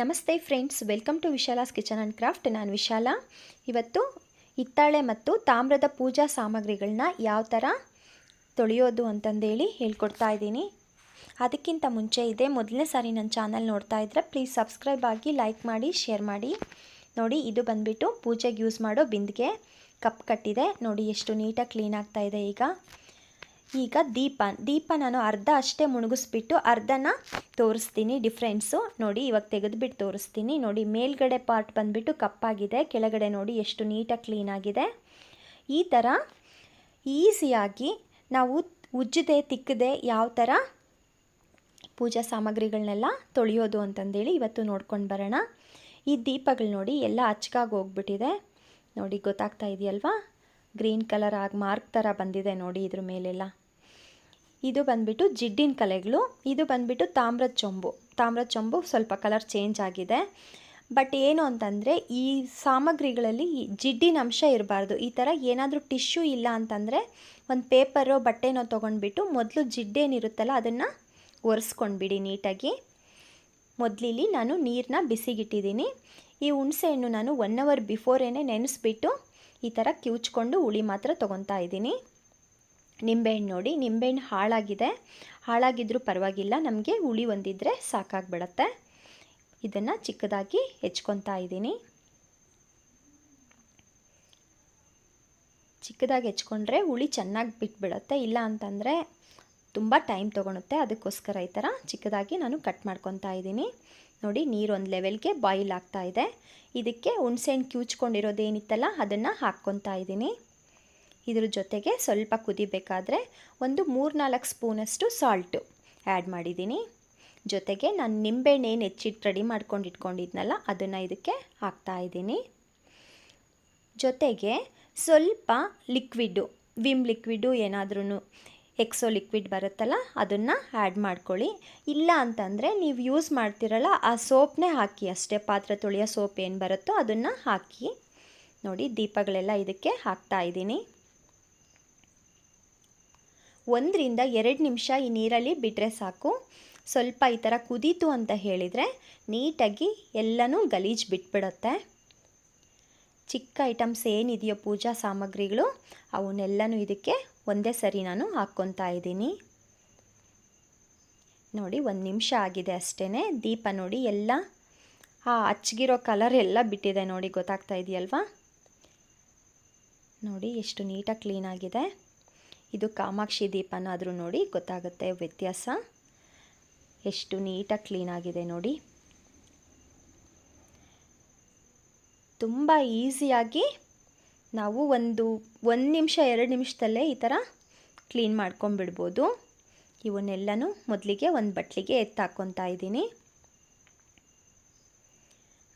ನಮಸ್ತೆ friends, welcome to Vishala's kitchen and craft. ನಾನು ವಿಶಾಲ. ಇವತ್ತು ಹಿತ್ತಾಳೆ ಮತ್ತು ತಾಮ್ರದ ಪೂಜಾ ಸಾಮಗ್ರಿಗಳನ್ನ ಯಾವ ಥರ ತೊಳೆಯೋದು ಅಂತಂದೇಳಿ ಹೇಳ್ಕೊಡ್ತಾ ಇದ್ದೀನಿ. ಅದಕ್ಕಿಂತ ಮುಂಚೆ ಇದೆ ಮೊದಲನೇ ಸಾರಿ ನನ್ನ ಚಾನಲ್ ನೋಡ್ತಾ ಇದ್ದರೆ ಪ್ಲೀಸ್ ಸಬ್ಸ್ಕ್ರೈಬ್ ಆಗಿ ಲೈಕ್ ಮಾಡಿ, ಶೇರ್ ಮಾಡಿ. ನೋಡಿ, ಇದು ಬಂದುಬಿಟ್ಟು ಪೂಜೆಗೆ ಯೂಸ್ ಮಾಡೋ ಬಿಂದಿಗೆ ಕಪ್ ಕಟ್ಟಿದೆ. ನೋಡಿ, ಎಷ್ಟು ನೀಟಾಗಿ ಕ್ಲೀನ್ ಆಗ್ತಾ ಇದೆ ಈಗ. ಈಗ ದೀಪ ದೀಪ ನಾನು ಅರ್ಧ ಅಷ್ಟೇ ಮುಳುಗಿಸ್ಬಿಟ್ಟು ಅರ್ಧನ ತೋರಿಸ್ತೀನಿ ಡಿಫ್ರೆನ್ಸು ನೋಡಿ, ಇವಾಗ ತೆಗೆದುಬಿಟ್ಟು ತೋರಿಸ್ತೀನಿ. ನೋಡಿ, ಮೇಲ್ಗಡೆ ಪಾರ್ಟ್ ಬಂದುಬಿಟ್ಟು ಕಪ್ಪಾಗಿದೆ. ಕೆಳಗಡೆ ನೋಡಿ ಎಷ್ಟು ನೀಟಾಗಿ ಕ್ಲೀನಾಗಿದೆ ಈ ಥರ ಈಸಿಯಾಗಿ ನಾವು ಉಜ್ಜದೆ, ತಿಕ್ಕದೆ ಯಾವ ಥರ ಪೂಜಾ ಸಾಮಗ್ರಿಗಳನ್ನೆಲ್ಲ ತೊಳೆಯೋದು ಅಂತಂದೇಳಿ ಇವತ್ತು ನೋಡ್ಕೊಂಡು ಬರೋಣ. ಈ ದೀಪಗಳು ನೋಡಿ ಎಲ್ಲ ಅಚ್ಚಕಾಗಿ ಹೋಗ್ಬಿಟ್ಟಿದೆ. ನೋಡಿ, ಗೊತ್ತಾಗ್ತಾ ಇದೆಯಲ್ವಾ? ಗ್ರೀನ್ ಕಲರ್ ಆಗಿ ಮಾರ್ಕ್ ಥರ ಬಂದಿದೆ ನೋಡಿ ಇದ್ರ ಮೇಲೆಲ್ಲ. ಇದು ಬಂದ್ಬಿಟ್ಟು ಜಿಡ್ಡಿನ ಕಲೆಗಳು, ಇದು ಬಂದ್ಬಿಟ್ಟು ತಾಮ್ರದ ಚೊಂಬು. ತಾಮ್ರದ ಚೊಂಬು ಸ್ವಲ್ಪ ಕಲರ್ ಚೇಂಜ್ ಆಗಿದೆ. ಬಟ್ ಏನು ಅಂತಂದರೆ, ಈ ಸಾಮಗ್ರಿಗಳಲ್ಲಿ ಜಿಡ್ಡಿನ ಅಂಶ ಇರಬಾರ್ದು. ಈ ಥರ ಏನಾದರೂ ಟಿಶ್ಯೂ ಇಲ್ಲ ಅಂತಂದರೆ, ಒಂದು ಪೇಪರೋ ಬಟ್ಟೆನೋ ತೊಗೊಂಡ್ಬಿಟ್ಟು ಮೊದಲು ಜಿಡ್ಡೇನಿರುತ್ತಲ್ಲ ಅದನ್ನು ಒರೆಸ್ಕೊಂಡ್ಬಿಡಿ ನೀಟಾಗಿ. ಮೊದಲಿಲ್ಲಿ ನಾನು ನೀರನ್ನ ಬಿಸಿಗಿಟ್ಟಿದ್ದೀನಿ. ಈ ಹುಣಸೆಹಣ್ಣು ನಾನು ಒನ್ ಅವರ್ ಬಿಫೋರೇನೆ ನೆನೆಸ್ಬಿಟ್ಟು ಈ ಥರ ಕಿವುಚ್ಕೊಂಡು ಹುಳಿ ಮಾತ್ರ ತೊಗೊತಾ ಇದ್ದೀನಿ. ನಿಂಬೆಹಣ್ಣು ನೋಡಿ, ನಿಂಬೆಹಣ್ಣು ಹಾಳಾಗಿದೆ. ಹಾಳಾಗಿದ್ದರೂ ಪರವಾಗಿಲ್ಲ, ನಮಗೆ ಹುಳಿ ಒಂದಿದ್ದರೆ ಸಾಕಾಗ್ಬಿಡತ್ತೆ. ಇದನ್ನು ಚಿಕ್ಕದಾಗಿ ಹೆಚ್ಕೊತಾ ಇದ್ದೀನಿ. ಚಿಕ್ಕದಾಗಿ ಹೆಚ್ಕೊಂಡ್ರೆ ಹುಳಿ ಚೆನ್ನಾಗಿ ಬಿಟ್ಬಿಡುತ್ತೆ. ಇಲ್ಲ ಅಂತಂದರೆ ತುಂಬ ಟೈಮ್ ತೊಗೊಳುತ್ತೆ. ಅದಕ್ಕೋಸ್ಕರ ಈ ಥರ ಚಿಕ್ಕದಾಗಿ ನಾನು ಕಟ್ ಮಾಡ್ಕೊತಾ ಇದ್ದೀನಿ. ನೋಡಿ, ನೀರು ಒಂದು ಲೆವೆಲ್ಗೆ ಬಾಯ್ಲ್ ಆಗ್ತಾ ಇದೆ. ಇದಕ್ಕೆ ಹುಣಸೆಹಣ್ಣು ಕ್ಯೂಚ್ಕೊಂಡಿರೋದೇನಿತ್ತಲ್ಲ, ಅದನ್ನು ಹಾಕ್ಕೊತಾ ಇದ್ದೀನಿ. ಇದ್ರ ಜೊತೆಗೆ ಸ್ವಲ್ಪ ಕುದಿಬೇಕಾದ್ರೆ ಒಂದು ಮೂರ್ನಾಲ್ಕು ಸ್ಪೂನಷ್ಟು ಸಾಲ್ಟು ಆ್ಯಡ್ ಮಾಡಿದ್ದೀನಿ. ಜೊತೆಗೆ ನಾನು ನಿಂಬೆಹಣ್ಣು ಏನು ಹೆಚ್ಚಿಟ್ಟು ರೆಡಿ ಮಾಡ್ಕೊಂಡು ಇಟ್ಕೊಂಡಿದ್ನಲ್ಲ, ಅದನ್ನು ಇದಕ್ಕೆ ಹಾಕ್ತಾ ಇದ್ದೀನಿ. ಜೊತೆಗೆ ಸ್ವಲ್ಪ ಲಿಕ್ವಿಡ್ಡು ವಿಮ್ ಲಿಕ್ವಿಡ್ಡು ಏನಾದ್ರೂ ಎಕ್ಸೋ ಲಿಕ್ವಿಡ್ ಬರುತ್ತಲ್ಲ, ಅದನ್ನು ಆ್ಯಡ್ ಮಾಡ್ಕೊಳ್ಳಿ. ಇಲ್ಲ ಅಂತಂದರೆ ನೀವು ಯೂಸ್ ಮಾಡ್ತಿರಲ್ಲ, ಆ ಸೋಪ್ನೇ ಹಾಕಿ, ಅಷ್ಟೇ ಪಾತ್ರೆ ತೊಳೆಯೋ ಸೋಪ್ ಏನು ಬರುತ್ತೋ ಅದನ್ನು ಹಾಕಿ. ನೋಡಿ, ದೀಪಗಳೆಲ್ಲ ಇದಕ್ಕೆ ಹಾಕ್ತಾ ಇದ್ದೀನಿ. ಒಂದರಿಂದ ಎರಡು ನಿಮಿಷ ಈ ನೀರಲ್ಲಿ ಬಿಟ್ಟರೆ ಸಾಕು. ಸ್ವಲ್ಪ ಈ ಥರ ಕುದೀತು ಅಂತ ಹೇಳಿದರೆ ನೀಟಾಗಿ ಎಲ್ಲನೂ ಗಲೀಜು ಬಿಟ್ಬಿಡುತ್ತೆ. ಚಿಕ್ಕ ಐಟಮ್ಸ್ ಏನಿದೆಯೋ ಪೂಜಾ ಸಾಮಗ್ರಿಗಳು, ಅವನ್ನೆಲ್ಲನೂ ಇದಕ್ಕೆ ಒಂದೇ ಸರಿ ನಾನು ಹಾಕ್ಕೊತಾ ಇದ್ದೀನಿ. ನೋಡಿ, ಒಂದು ನಿಮಿಷ ಆಗಿದೆ ಅಷ್ಟೇ ದೀಪ ನೋಡಿ, ಎಲ್ಲ ಆ ಹಚ್ಗಿರೋ ಕಲರ್ ಎಲ್ಲ ಬಿಟ್ಟಿದೆ ನೋಡಿ, ಗೊತ್ತಾಗ್ತಾ ಇದೆಯಲ್ವಾ? ನೋಡಿ, ಎಷ್ಟು ನೀಟಾಗಿ ಕ್ಲೀನ್ ಆಗಿದೆ. ಇದು ಕಾಮಾಕ್ಷಿ ದೀಪನಾದರೂ ನೋಡಿ ಗೊತ್ತಾಗುತ್ತೆ ವ್ಯತ್ಯಾಸ. ಎಷ್ಟು ನೀಟಾಗಿ ಕ್ಲೀನಾಗಿದೆ ನೋಡಿ. ತುಂಬ ಈಸಿಯಾಗಿ ನಾವು ಒಂದು ಒಂದು ನಿಮಿಷ, ಎರಡು ನಿಮಿಷದಲ್ಲೇ ಈ ಥರ ಕ್ಲೀನ್ ಮಾಡ್ಕೊಂಬಿಡ್ಬೋದು ಇವನ್ನೆಲ್ಲನೂ ಮೊದಲಿಗೆ ಒಂದು ಬಟ್ಲಿಗೆ ಎತ್ತಾಕೊತಾ ಇದ್ದೀನಿ.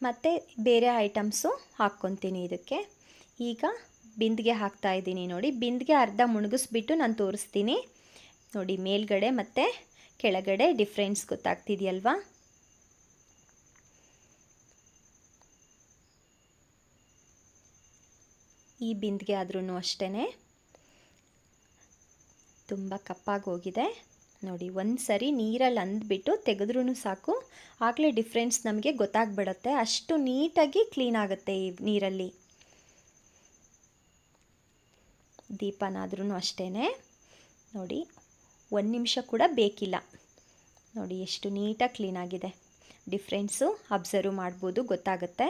ಮತ್ತು ಬೇರೆ ಐಟಮ್ಸು ಹಾಕ್ಕೊತೀನಿ ಇದಕ್ಕೆ. ಈಗ ಬಿಂದಿಗೆ ಹಾಕ್ತಾ ಇದ್ದೀನಿ ನೋಡಿ. ಬಿಂದಿಗೆ ಅರ್ಧ ಮುಳುಗಿಸ್ಬಿಟ್ಟು ನಾನು ತೋರಿಸ್ತೀನಿ. ನೋಡಿ, ಮೇಲ್ಗಡೆ ಮತ್ತು ಕೆಳಗಡೆ ಡಿಫ್ರೆನ್ಸ್ ಗೊತ್ತಾಗ್ತಿದೆಯಲ್ವಾ? ಈ ಬಿಂದಿಗೆ ಆದ್ರೂ ಅಷ್ಟೇ ತುಂಬ ಕಪ್ಪಾಗಿ ಹೋಗಿದೆ. ನೋಡಿ ಒಂದು ಸರಿ ನೀರಲ್ಲಿ ಅಂದ್ಬಿಟ್ಟು ತೆಗೆದ್ರೂ ಸಾಕು. ಆಗಲೇ ಡಿಫ್ರೆನ್ಸ್ ನಮಗೆ ಗೊತ್ತಾಗ್ಬಿಡತ್ತೆ. ಅಷ್ಟು ನೀಟಾಗಿ ಕ್ಲೀನ್ ಆಗುತ್ತೆ ಈ ನೀರಲ್ಲಿ. ದೀಪನಾದ್ರೂ ಅಷ್ಟೇ ನೋಡಿ, ಒಂದು ನಿಮಿಷ ಕೂಡ ಬೇಕಿಲ್ಲ. ನೋಡಿ, ಎಷ್ಟು ನೀಟಾಗಿ ಕ್ಲೀನಾಗಿದೆ ಡಿಫ್ರೆನ್ಸು ಅಬ್ಸರ್ವ್ ಮಾಡ್ಬೋದು, ಗೊತ್ತಾಗುತ್ತೆ.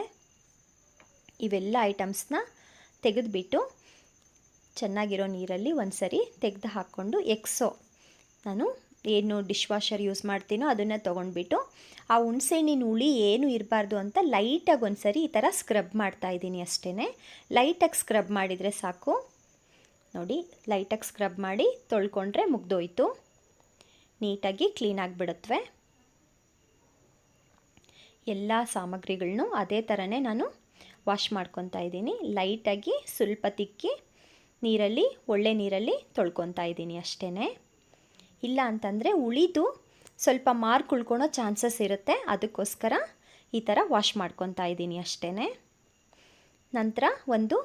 ಇವೆಲ್ಲ ಐಟಮ್ಸ್ನ ತೆಗೆದುಬಿಟ್ಟು ಚೆನ್ನಾಗಿರೋ ನೀರಲ್ಲಿ ಒಂದು ಸರಿ ತೆಗೆದು ಹಾಕ್ಕೊಂಡು ಎಕ್ಸೋ ನಾನು ಏನು ಡಿಶ್ ವಾಷರ್ ಯೂಸ್ ಮಾಡ್ತೀನೋ ಅದನ್ನು ತೊಗೊಂಡ್ಬಿಟ್ಟು, ಆ ಹುಣಸೆಹಣ್ಣಿನ ಹುಳಿ ಏನು ಇರಬಾರ್ದು ಅಂತ ಲೈಟಾಗಿ ಒಂದು ಸರಿ ಈ ಥರ ಸ್ಕ್ರಬ್ ಮಾಡ್ತಾಯಿದ್ದೀನಿ ಅಷ್ಟೇ ಲೈಟಾಗಿ ಸ್ಕ್ರಬ್ ಮಾಡಿದರೆ ಸಾಕು. ನೋಡಿ ಲೈಟಾಗಿ ಸ್ಕ್ರಬ್ ಮಾಡಿ ತೊಳ್ಕೊಂಡ್ರೆ ಮುಗ್ದೋಯ್ತು. ನೀಟಾಗಿ ಕ್ಲೀನ್ ಆಗಿಬಿಡುತ್ತವೆ ಎಲ್ಲ ಸಾಮಗ್ರಿಗಳನ್ನು ಅದೇ ಥರನೇ ನಾನು ವಾಶ್ ಮಾಡ್ಕೊತಾ ಇದ್ದೀನಿ. ಲೈಟಾಗಿ ಸ್ವಲ್ಪ ತಿಕ್ಕಿ ನೀರಲ್ಲಿ, ಒಳ್ಳೆ ನೀರಲ್ಲಿ ತೊಳ್ಕೊತಾ ಇದ್ದೀನಿ ಅಷ್ಟೇ ಇಲ್ಲ ಅಂತಂದರೆ ಉಳಿದು ಸ್ವಲ್ಪ ಮಾರ್ಕ್ ಉಳ್ಕೊಳೋ ಚಾನ್ಸಸ್ ಇರುತ್ತೆ. ಅದಕ್ಕೋಸ್ಕರ ಈ ಥರ ವಾಶ್ ಮಾಡ್ಕೊತಾ ಇದ್ದೀನಿ ಅಷ್ಟೇ ನಂತರ ಒಂದು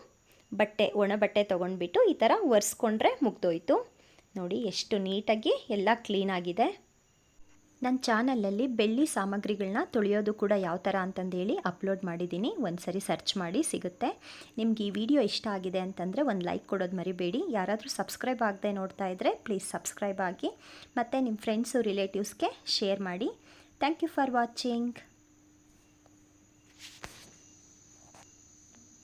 ಬಟ್ಟೆ, ಒಣ ಬಟ್ಟೆ ತೊಗೊಂಡ್ಬಿಟ್ಟು ಈ ಥರ ಒರೆಸ್ಕೊಂಡ್ರೆ ಮುಗ್ದೋಯ್ತು. ನೋಡಿ ಎಷ್ಟು ನೀಟಾಗಿ ಎಲ್ಲ ಕ್ಲೀನಾಗಿದೆ ನನ್ನ ಚಾನಲಲ್ಲಿ ಬೆಳ್ಳಿ ಸಾಮಗ್ರಿಗಳನ್ನ ತೊಳೆಯೋದು ಕೂಡ ಯಾವ ಥರ ಅಂತಂದೇಳಿ ಅಪ್ಲೋಡ್ ಮಾಡಿದ್ದೀನಿ. ಒಂದು ಸರಿ ಸರ್ಚ್ ಮಾಡಿ ಸಿಗುತ್ತೆ. ನಿಮ್ಗೆ ಈ ವಿಡಿಯೋ ಇಷ್ಟ ಆಗಿದೆ ಅಂತಂದರೆ ಒಂದು ಲೈಕ್ ಕೊಡೋದು ಮರಿಬೇಡಿ. ಯಾರಾದರೂ ಸಬ್ಸ್ಕ್ರೈಬ್ ಆಗದೆ ನೋಡ್ತಾ ಇದ್ದರೆ ಪ್ಲೀಸ್ ಸಬ್ಸ್ಕ್ರೈಬ್ ಆಗಿ ಮತ್ತು ನಿಮ್ಮ ಫ್ರೆಂಡ್ಸು, ರಿಲೇಟಿವ್ಸ್ಗೆ ಶೇರ್ ಮಾಡಿ. Thank you for watching.